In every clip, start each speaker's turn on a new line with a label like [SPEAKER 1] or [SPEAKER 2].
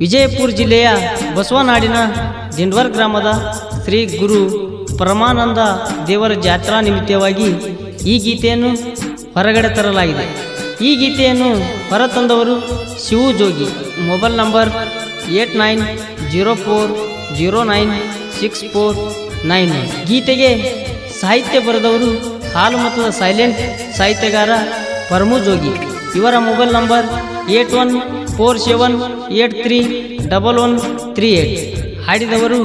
[SPEAKER 1] ವಿಜಯಪುರ ಜಿಲ್ಲೆಯ ಬಸವನಾಡಿನ ದಿಂಡ್ವರ್ ಗ್ರಾಮದ ಶ್ರೀ ಗುರು ಪರಮಾನಂದ ದೇವರ ಜಾತ್ರಾ ನಿಮಿತ್ತವಾಗಿ ಈ ಗೀತೆಯನ್ನು ಹೊರಗಡೆ ತರಲಾಗಿದೆ. ಈ ಗೀತೆಯನ್ನು ಹೊರತಂದವರು Shivu Jogi. Mobile number eight nine zero four zero nine six four nine ಗೀತೆಗೆ ಸಾಹಿತ್ಯ ಬರೆದವರು ಹಾಲು ಮತದ ಸೈಲೆಂಟ್ ಸಾಹಿತ್ಯಗಾರ ಪರಮು ಜೋಗಿ. ಇವರ mobile number eight one four seven eight three double one three eight. ಹಾಡಿದವರು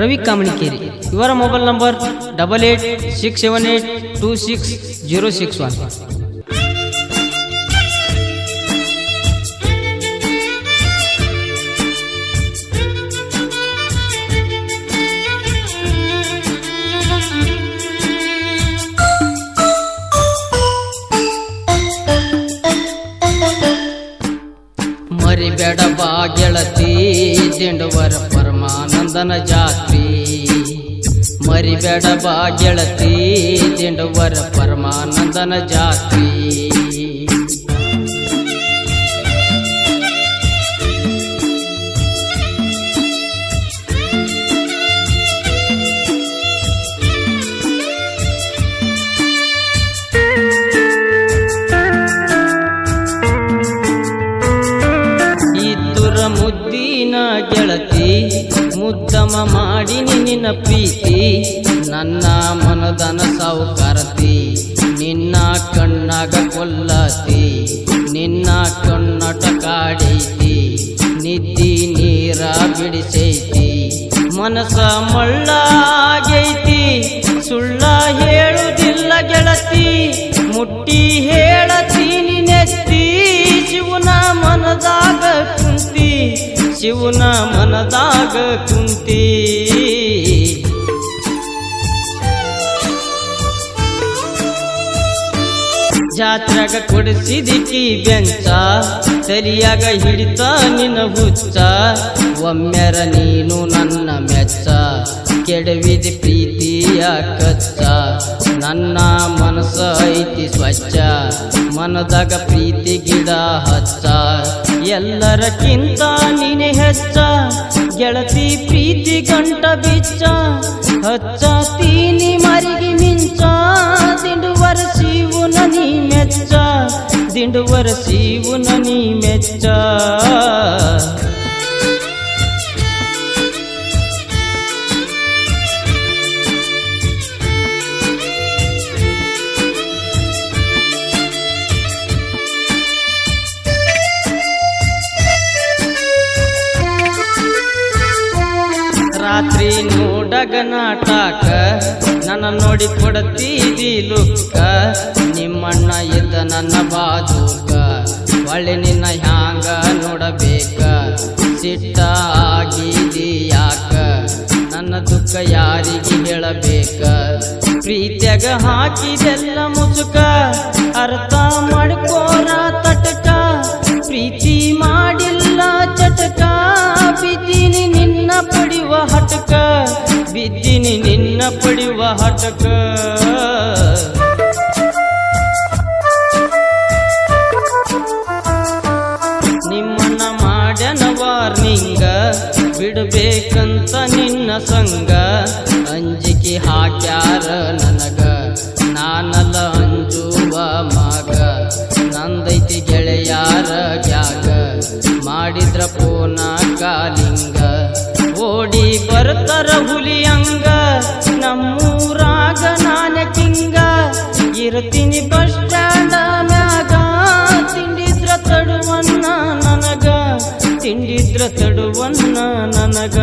[SPEAKER 1] Ravi Kamanikeri. ಇವರ mobile number double eight six seven eight two six zero six one. ಗೆಳತಿ ದಿಂಡವರ ಪರಮಾನಂದನ ಜಾತ್ರಿ. ಮರಿಬೇಡ ಬಾ ಗೆಳತಿ ದಿಂಡವರ ಪರಮಾನಂದನ ಜಾತ್ರಿ. ಮುದ್ದಿನ ಗೆಳತಿ, ಮುದ್ದಮ ಮಾಡಿ ನಿನ್ನ ಪ್ರೀತಿ, ನನ್ನ ಮನದನ ಸಾವುಕಾರತಿ ನಿನ್ನ ಕಣ್ಣಾಗ ಕೊಲ್ಲತಿ, ನಿನ್ನ ಕಣ್ಣಟ ಕಾಡೈತಿ, ನಿದ್ದಿ ನೀರ ಬಿಡಿಸೈತಿ, ಮನಸ ಮಳ್ಳಾಗೈತಿ ಶಿವನ ಮನದಾಗ ಕುಂತಿ. ಜಾತ್ರಾಗ ಕೊಡಿಸಿದಿಕ್ಕಿ ಬೆಂಚ, ಸರಿಯಾಗ ಹಿಡಿತ ನಿನ್ನ ಹುಚ್ಚ. ಒಮ್ಮೆರ ನೀನು ನನ್ನ ಮೆಚ್ಚ, ಕೆಡವಿದ ಪ್ರೀತಿಯ ಕಚ್ಚ. ನನ್ನ ಮನಸ್ಸು ಐತಿ ಸ್ವಚ್ಛ, ಮನದಾಗ ಪ್ರೀತಿ ಗಿಡ ಹಚ್ಚ. ಎಲ್ಲರಕ್ಕಿಂತ ನೀನೆ ಹೆಚ್ಚ ಗೆಳತಿ ಪ್ರೀತಿ ಗಂಟ ಬಿಚ್ಚ, ಹಚ್ಚ ತೀನಿ ಮರಿಗಿ ಮಿಂಚ, ದಿಂಡುವರ ಶಿವುನ ನನಿ ಮೆಚ್ಚ, ದಿಂಡುವರ ಶಿವುನ ನನಿ ಮೆಚ್ಚ. ರಾತ್ರಿ ನೋಡಗ ನಾಟಕ, ನನ್ನ ನೋಡಿ ಕೊಡತೀದಿ ಲುಕ್ಕ ನಿಮ್ಮಣ್ಣ ಇದ್ದ ನನ್ನ ಬಾಜೂಕ, ಒಳ್ಳೆ ನಿನ್ನ ಹ್ಯಾಂಗ ನೋಡಬೇಕ, ಸಿಟ್ಟ ಯಾಕ, ನನ್ನ ದುಃಖ ಯಾರಿಗೆ ಹೇಳಬೇಕ, ಪ್ರೀತ್ಯಾಗ ಹಾಕಿದೆಲ್ಲ ಮುಸುಕ ಅರ್ಥ ಮಾಡ್ಕೋರ ತಟಕ, ಪ್ರೀತಿ ಮಾಡಿಲ್ಲ ಬಿದ್ದೀನಿ ನಿನ್ನ ಪಡೆಯುವ ಹಟಕ ನಿಮ್ಮನ್ನ ಮಾಡ್ಯನ ವಾರ್ನಿಂಗ ಬಿಡಬೇಕಂತ ನಿನ್ನ ಸಂಗ. ಅಂಜಿಕೆ ಹಾಕ್ಯಾರ ನನಗ ನಾನಲ್ಲ ಓಡಿ ಬರ್ತಾರ ಹುಲಿಯಂಗ ನಮ್ಮೂರಾಗ ನಾನ ಕಿಂಗ. ಇರ್ತೀನಿ ಬಸ್ ಸ್ಟ್ಯಾಂಡ ಮ್ಯಾಗ ತಿಂಡಿದ್ರ ತಡುವನ್ನ ನನಗ, ತಿಂಡಿದ್ರ ತಡುವನ್ನ ನನಗ.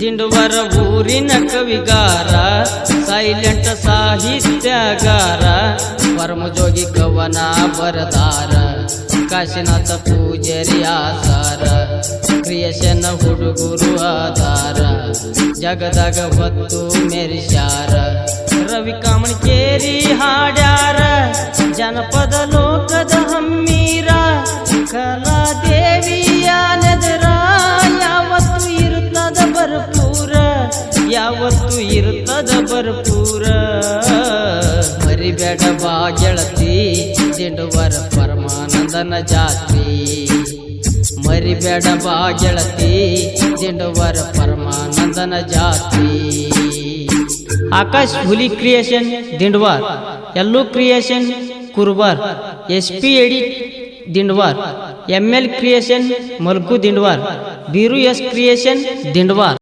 [SPEAKER 1] ದಿಂಡುವರ ಊರಿನ ಕವಿಗಾರ, ಸೈಲೆಂಟ್ ಸಾಹಿತ್ಯಗಾರ, ಪರಮಜೋಗಿ ಕವನ ಬರದಾರ. ಕಾಶಿನಾಥ ಪೂಜರಿ ಆಸಾರ ಕ್ರಿಯಶನ ಹುಡುಗುರು ಆಧಾರ, ಜಗದಾಗ ಹೊತ್ತು ಮೆರಿಶಾರ ರವಿ ಕಾಮಣಿಕೇರಿ ಹಾಡ್ಯಾರ, ಜನಪದ ಲೋಕದ ಹಮ್ಮೀರ ಕಲಾ ದೇವಿಯ ನೆದರ, ಯಾವತ್ತು ಇರುತ್ತದ ಭರ್ಪೂರ, ಯಾವತ್ತು ಇರುತ್ತದ ಭರ್ಪೂರ. ಮರಿಬೇಡ ಬಾ ಗೆಳತಿ ದಿಂಡುವರ ಪರಮಾನಂದನ ಜಾತ್ರಿ ಮರಿಬೇಡ ಬಾ ಗೆಳತಿ ದಿಂಡುವರ ಪರಮಾನಂದನ ಜಾತ್ರಿ Akash Huli creation Dindwar Ellu creation Kurbar S P edit Dindwar M L creation Malku Dindwar Beeru S creation ದಿಂಡ್ವಾರ್